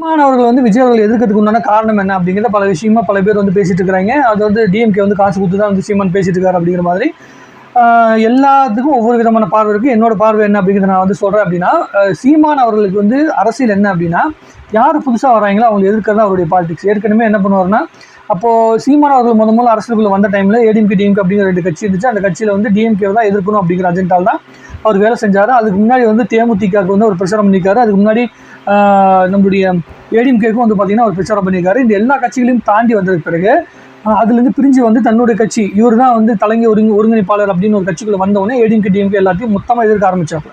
சீமான் அவர்கள் வந்து விஜய் அவர்கள் எதிர்க்கிறதுக்கு உண்டான காரணம் என்ன அப்படிங்கிற பல விஷயமா பல பேர் வந்து பேசிட்டு இருக்காங்க அது வந்து டிஎம்கே வந்து காசு கொடுத்து தான் வந்து சீமான் பேசிட்டு இருக்காரு அப்படிங்கிற மாதிரி. எல்லாத்துக்கும் ஒவ்வொரு விதமான பார்வை இருக்குது என்னோட பார்வை என்ன அப்படிங்கிறத நான் வந்து சொல்கிறேன் அப்படின்னா சீமான் அவர்களுக்கு வந்து அரசியல் என்ன அப்படின்னா யார் புதுசாக வராங்களோ அவங்க எதிர்க்கிறது அவருடைய பாலிடிக்ஸ் ஏற்கனவே என்ன பண்ணுவாருன்னா அப்போது சீமான் அவர்கள் முத முதல்ல அரசியலுக்குள்ள வந்த டைமில் ஏடிஎம்கே டிஎம்கே அப்படிங்கிற ரெண்டு கட்சி இருந்துச்சு. அந்த கட்சியில் வந்து டிஎம்கே தான் எதிர்க்கணும் அப்படிங்கிற அஜெண்டால் தான் அவர் வேலை செஞ்சார். அதுக்கு முன்னாடி வந்து தேமுதிகவுக்கு வந்து ஒரு பிரச்சாரம் பண்ணிக்காரு அதுக்கு முன்னாடி நம்மளுடைய ஏடிஎம்கேக்கும் வந்து பார்த்தீங்கன்னா ஒரு பிரச்சாரம் பண்ணியிருக்காரு. இந்த எல்லா கட்சிகளையும் தாண்டி வந்ததுக்கு பிறகு அதுலேருந்து பிரிஞ்சு வந்து தன்னுடைய கட்சி இவர் தான் வந்து தலைமை ஒருங்கி ஒருங்கிணைப்பாளர் அப்படின்னு ஒரு கட்சிக்குள்ள வந்தவொடனே ஏடிஎம்கே டிஎம்கே எல்லாத்தையும் மொத்தமாக எதிர்க்க ஆரம்பிச்சாப்புல.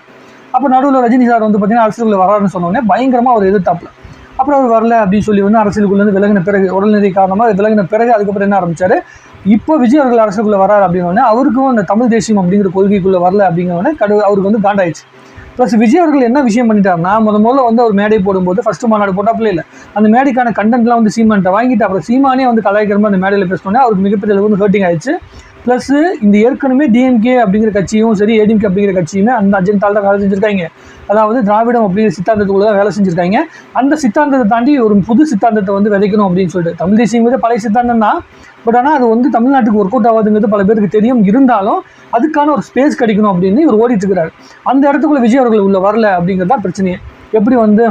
அப்போ நடுவில் ரஜினி சார் வந்து பார்த்தீங்கன்னா அரசியலுக்குள்ள வராருன்னு சொன்னோடனே பயங்கரமாக அவர் எதிர்த்தாப்புல. அப்புறம் அவர் வரல அப்படின்னு சொல்லி வந்து அரசியலுக்குள்ளேருந்து விலகின பிறகு உடல்நிலை காரணமாக விலகின பிறகு அதுக்கப்புறம் என்ன ஆரம்பித்தார் இப்போ விஜய் அவர்கள் அரசுக்குள்ளே வராரு அப்படின்னோடனே அவருக்கும் அந்த தமிழ் தேசியம் அப்படிங்கிற கொள்கைக்குள்ளே வரல அப்படிங்கிறவொடனே கடு அவருக்கு வந்து காண்டாயிடுச்சு. ப்ளஸ் விஜய் அவர்கள் என்ன விஷயம் பண்ணிட்டாருன்னா முத முதல்ல வந்து ஒரு மேடை போடும்போது ஃபர்ஸ்ட் மாநாடு போட்டாப்புல இல்லை. அந்த மேடைக்கான கண்டென்ட்லாம் வந்து சீமான்ட்ட வாங்கிட்டு அப்புறம் சீமானே வந்து கலாய்க்கிற மாதிரி அந்த மேடையில் பேசணுன்னே அவருக்கு மிகப்பெரிய அளவு வந்து ஹர்ட்டிங் ஆயிடுச்சு. ப்ளஸ்ஸு இந்த ஏற்கனவே டிஎம்கே அப்படிங்கிற கட்சியும் சரி ஏடிஎம்கே அப்படிங்கிற கட்சியுமே அந்த அஜெண்டால் தான் வேலை செஞ்சுருக்காங்க. அதாவது திராவிடம் அப்படிங்கிற சித்தாந்தத்துக்குள்ள தான் வேலை செஞ்சுருக்காங்க. அந்த சித்தாந்தத்தை தாண்டி ஒரு புது சித்தாந்தத்தை வந்து விதைக்கணும் அப்படின்னு சொல்லிட்டு. தமிழ் தேசியங்கிறது பழைய சித்தாந்தம் தான். பட் ஆனால் அது வந்து தமிழ்நாட்டுக்கு ஒர்க் அவுட் ஆகாதுங்கிறது பல பேருக்கு தெரியும். இருந்தாலும் அதுக்கான ஒரு ஸ்பேஸ் கிடைக்கணும் அப்படின்னு இவர் ஓடிட்டுருக்கிறார் அந்த இடத்துக்குள்ள விஜய் அவர்கள் உள்ள வரல அப்படிங்கிறது தான் பிரச்சனையே. எப்படி வந்து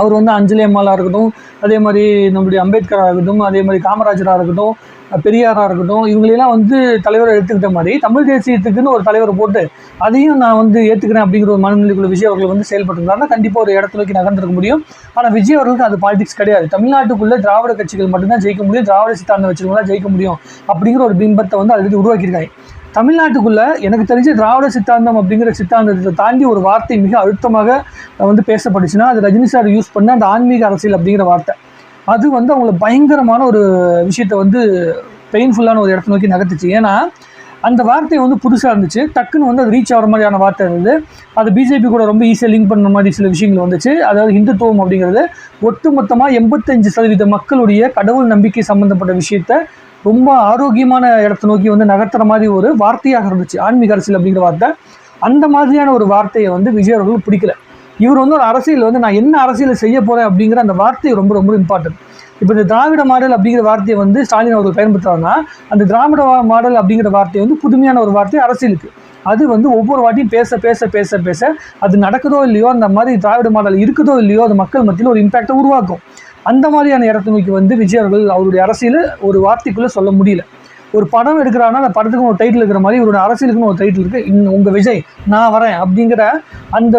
அவர் வந்து அஞ்சலி அம்மாலாக இருக்கட்டும் அதே மாதிரி நம்முடைய அம்பேத்கராக இருக்கட்டும் அதே மாதிரி காமராஜராக இருக்கட்டும் பெரியாராக இருக்கட்டும் இவங்களெல்லாம் வந்து தலைவரை எடுத்துக்கிட்ட மாதிரி தமிழ் தேசியத்துக்குன்னு ஒரு தலைவரை போட்டு அதையும் நான் வந்து ஏற்றுக்கிறேன் அப்படிங்கிற ஒரு மனநிலைக்குள்ள விஜய் அவர்கள் வந்து செயல்பட்டுருந்தாருன்னா கண்டிப்பாக ஒரு இடத்துல நோக்கி முடியும். ஆனால் விஜய் அவர்களுக்கு அது பாலிடிக்ஸ் கிடையாது. தமிழ்நாட்டுக்குள்ளே திராவிட கட்சிகள் மட்டும்தான் ஜெயிக்க முடியும் திராவிட சித்தாந்தம் வச்சுருந்தா ஜெயிக்க முடியும் அப்படிங்கிற ஒரு பிம்பத்தை வந்து ஆல்ரெடி உருவாக்கியிருக்காங்க. தமிழ்நாட்டுக்குள்ள எனக்கு தெரிஞ்ச திராவிட சித்தாந்தம் அப்படிங்கிற சித்தாந்தத்தை தாண்டி ஒரு வார்த்தை மிக அழுத்தமாக வந்து பேசப்பட்டுச்சுன்னா அது ரஜினி சார் யூஸ் பண்ண அந்த ஆன்மீக அரசியல் அப்படிங்கிற வார்த்தை. அது வந்து அவங்கள பயங்கரமான ஒரு விஷயத்தை வந்து பெயின்ஃபுல்லான ஒரு இடத்த நோக்கி நகர்த்துச்சு. ஏன்னா அந்த வார்த்தை வந்து புதுசாக இருந்துச்சு. டக்குன்னு வந்து அது ரீச் ஆகிற மாதிரியான வார்த்தை இருந்தது அது பிஜேபி கூட ரொம்ப ஈஸியாக லிங்க் பண்ண மாதிரி சில விஷயங்கள் வந்துச்சு. அதாவது ஹிந்துத்துவம் அப்படிங்கிறது ஒட்டுமொத்தமாக எண்பத்தஞ்சு சதவீத மக்களுடைய கடவுள் நம்பிக்கை சம்மந்தப்பட்ட விஷயத்த ரொம்ப ஆரோக்கியமான இடத்த நோக்கி வந்து நகர்த்துற மாதிரி ஒரு வார்த்தையாக இருந்துச்சு. ஆன்மீக அரசியல் அப்படிங்கிற வார்த்தை. அந்த மாதிரியான ஒரு வார்த்தையை வந்து விஜய் அவர்கள் பிடிக்கல. இவர் வந்து ஒரு அரசியல் வந்து நான் என்ன அரசியல் செய்ய போகிறேன் அப்படிங்கிற அந்த வார்த்தை ரொம்ப ரொம்ப இம்பார்ட்டன்ட் இப்போ இந்த திராவிட மாடல் அப்படிங்கிற வார்த்தையை வந்து ஸ்டாலின் அவர்கள் பயன்படுத்துறாங்கன்னா அந்த திராவிட மாடல் அப்படிங்கிற வார்த்தை வந்து புதுமையான ஒரு வார்த்தை அரசியலுக்கு. அது வந்து ஒவ்வொரு வாட்டியும் பேச பேச பேச பேச அது நடக்குதோ இல்லையோ அந்த மாதிரி திராவிட மாடல் இருக்குதோ இல்லையோ அது மக்கள் மத்தியில் ஒரு இம்பாக்டை உருவாக்கும். அந்த மாதிரியான இடத்தை நோக்கி வந்து விஜய் அவர்கள் அவருடைய அரசியல் ஒரு வார்த்தைக்குள்ளே சொல்ல முடியல. ஒரு படம் எடுக்கிறான்னா அந்த படத்துக்கு ஒரு டைட்டில் இருக்கிற மாதிரி இவரோட அரசியலுக்குன்னு ஒரு டைட்டில் இருக்குது இன் உங்கள் விஜய் நான் வரேன் அப்படிங்கிற அந்த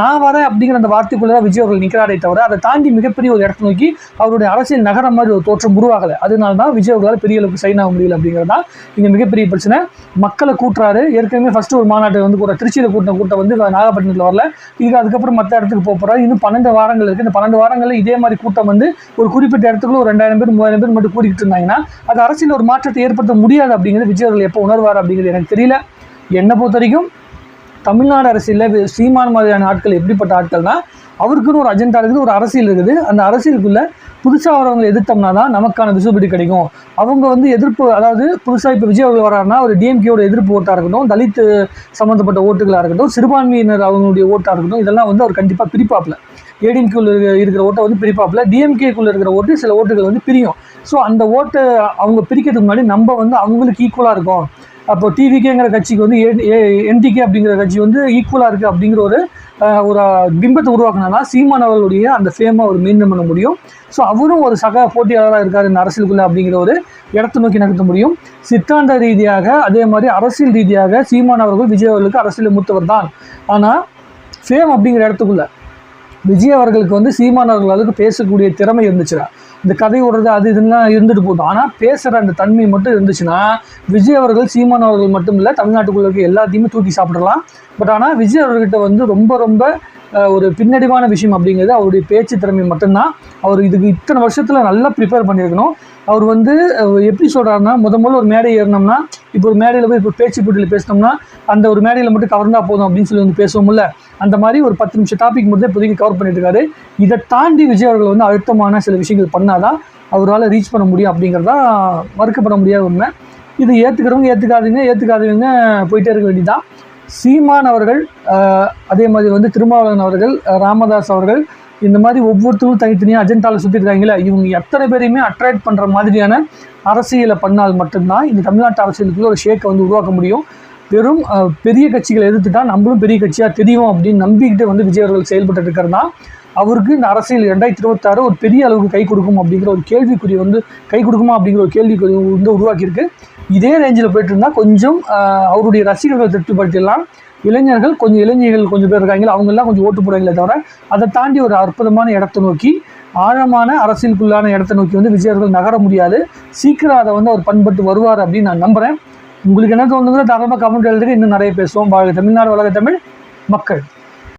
நான் வரேன் அப்படிங்கிற அந்த வார்த்தைக்குள்ளே தான் விஜய் அவர்கள் நிற்கிறாரே தவிர அதை தாண்டி மிகப்பெரிய ஒரு இடத்தை நோக்கி அவருடைய அரசியல் நகரம் மாதிரி ஒரு தோற்றம் உருவாகலை. அதனால தான் விஜய் அவர்களால் பெரிய அளவுக்கு சைன் ஆக முடியல அப்படிங்கிறது தான் இங்கே மிகப்பெரிய பிரச்சனை. மக்களை கூட்டுறாரு. ஏற்கனவே ஃபஸ்ட்டு ஒரு மாநாட்டை வந்து கூட திருச்சியில் கூட்டின கூட்டம் வந்து நாகப்பட்டினத்தில் வரல. இதுக்கு அதுக்கப்புறம் மற்ற இடத்துக்கு போக போகிறாரு இன்னும் பன்னெண்டு வாரங்கள் இருக்குது இந்த பன்னெண்டு வாரங்களில் இதே மாதிரி கூட்டம் வந்து ஒரு குறிப்பிட்ட இடத்துக்குள்ள ஒரு ரெண்டாயிரம் பேர் மூவாயிரம் பேர் மட்டும் கூட்டிகிட்டு இருந்தாங்கன்னா அது அரசியல் ஒரு மாற்றத்தை ஏற்படுத்த முடியாது அப்படிங்கிறது விஜய் அவர்கள் எப்போ உணர்வார் அப்படிங்கிறது எனக்கு தெரியல. என்னை பொறுத்த வரைக்கும் தமிழ்நாடு அரசியலில் சீமான் மாதிரியான ஆட்கள் எப்படிப்பட்ட ஆட்கள்னா அவருக்குன்னு ஒரு அஜெண்டா இருக்குது ஒரு அரசியல் இருக்குது. அந்த அரசியலுக்குள்ளே புதுசாக வரவங்களை எதிர்த்தோம்னா தான் நமக்கான விசிபிலிட்டி கிடைக்கும். அவங்க வந்து எதிர்ப்பு அதாவது புதுசாக இப்போ விஜய் அவர்கள் வராருன்னா ஒரு டிஎம்கேயோட எதிர்ப்பு ஓட்டாக இருக்கட்டும் தலித்து சம்மந்தப்பட்ட ஓட்டுகளாக இருக்கட்டும் சிறுபான்மையினர் அவங்களுடைய ஓட்டாக இருக்கட்டும் இதெல்லாம் வந்து அவர் கண்டிப்பாக பிரிப்பாப்பில். ஏடிஎம்கேல இருக்கிற ஓட்டை வந்து பிரிப்பாப்பில். டிஎம்கேக்குள்ளே இருக்கிற ஓட்டு சில ஓட்டுகள் வந்து பிரியும். ஸோ அந்த ஓட்டை அவங்க பிரிக்கிறதுக்கு முன்னாடி நம்ம வந்து அவங்களுக்கு ஈக்குவலாக இருக்கும். அப்போ டிவிகேங்கிற கட்சிக்கு வந்து என்டிகே அப்படிங்கிற கட்சி வந்து ஈக்குவலாக இருக்குது அப்படிங்கிற ஒரு ஒரு பிம்பத்தை உருவாக்குனா சீமான் அவர்களுடைய அந்த ஃபேமை அவர் மெயின்டைன் பண்ண முடியும். ஸோ அவரும் ஒரு சக போட்டியாளராக இருக்கார் இந்த அரசியலுக்குள்ளே அப்படிங்கிற ஒரு இடத்தை நோக்கி நகர்த்த முடியும். சித்தாந்த ரீதியாக அதே மாதிரி அரசியல் ரீதியாக சீமான் அவர்கள் விஜய் அவர்களுக்கு அரசியல் மூத்தவர் தான். ஆனால் ஃபேம் அப்படிங்கிற இடத்துக்குள்ளே விஜய் அவர்களுக்கு வந்து சீமான் அவர்கள் அளவுக்கு பேசக்கூடிய திறமை இருந்துச்சுன்னா இந்த கதை ஓடுறது அது இதுலாம் இருந்துட்டு போதும் ஆனால் பேசுகிற அந்த தன்மை மட்டும் இருந்துச்சுன்னா விஜய் அவர்கள் சீமான் அவர்கள் மட்டும் இல்லை தமிழ்நாட்டுக்குள்ள இருக்க எல்லாத்தையுமே தூக்கி சாப்பிடலாம். பட் ஆனால் விஜய் அவர்கிட்ட வந்து ரொம்ப ரொம்ப ஒரு பின்னடைவான விஷயம் அப்படிங்கிறது அவருடைய பேச்சு திறமை மட்டும்தான். அவர் இதுக்கு இத்தனை வருஷத்தில் நல்லா ப்ரிப்பேர் பண்ணியிருக்கணும். அவர் வந்து எப்படி சொல்கிறாருன்னா முத முதல்ல ஒரு மேடை ஏறினோம்னா இப்போ ஒரு மேடையில் போய் இப்போ பேச்சு போட்டியில் பேசினோம்னா அந்த ஒரு மேடையில் மட்டும் கவர்ந்தா போதும் அப்படின்னு சொல்லி வந்து பேசுவோம்ல. அந்த மாதிரி ஒரு பத்து நிமிஷம் டாபிக் மட்டும் இப்போதைக்கு கவர் பண்ணிட்டு இருக்காரு இதை தாண்டி விஜய் அவர்கள் வந்து அழுத்தமான சில விஷயங்கள் பண்ணாதான் அவரால் ரீச் பண்ண முடியும் அப்படிங்கிறதா மறுக்கப்பட முடியாத உண்மை. இது ஏற்றுக்கிறவங்க ஏற்றுக்காதீங்க ஏற்றுக்காதவங்க போயிட்டே இருக்க வேண்டியதான் சீமான் அவர்கள் அதே மாதிரி வந்து திருமாவளவன் அவர்கள் ராமதாஸ் அவர்கள் இந்த மாதிரி ஒவ்வொருத்தரும் தனித்தனியாக அஜெண்டாவில் சுற்றி இருக்காங்களே இவங்க எத்தனை பேரையுமே அட்ராக்ட் பண்ணுற மாதிரியான அரசியலை பண்ணால் மட்டும்தான் இந்த தமிழ்நாட்டு அரசியலுக்குள்ள ஒரு ஷேக்கை வந்து உருவாக்க முடியும். வெறும் பெரிய கட்சிகளை எதிர்த்துட்டா நம்மளும் பெரிய கட்சியாக தெரியும் அப்படின்னு நம்பிக்கிட்டு வந்து விஜய் அவர்கள் செயல்பட்டு இருக்கிறதா அவருக்கு இந்த அரசியல் ரெண்டாயிரத்தி இருபத்தாறு ஒரு பெரிய அளவுக்கு கை கொடுக்கும் அப்படிங்கிற ஒரு கேள்விக்குறி வந்து கை கொடுக்குமா அப்படிங்கிற ஒரு கேள்விக்குறி வந்து உருவாக்கியிருக்கு. இதே ரேஞ்சில் போயிட்டு இருந்தால் கொஞ்சம் அவருடைய ரசிகர்களை திருப்திப்படுத்திடலாம். இளைஞர்கள் கொஞ்சம் இளைஞர்கள் கொஞ்சம் பேர் இருக்காங்களோ அவங்கெல்லாம் கொஞ்சம் ஓட்டு போடுவாங்களே தவிர அதை தாண்டி ஒரு அற்புதமான இடத்தை நோக்கி ஆழமான அரசியலுக்குள்ளான இடத்தை நோக்கி வந்து விஜயர்கள் நகர முடியாது. சீக்கிரம் அதை வந்து அவர் பண்பட்டு வருவார் அப்படின்னு நான் நம்புகிறேன் உங்களுக்கு என்ன தோணுதோ தாராளமாக கமெண்ட் எழுதுக்கு இன்னும் நிறைய பேசுவோம். வாழ்க தமிழ்நாடு வளர்க தமிழ் மக்கள்.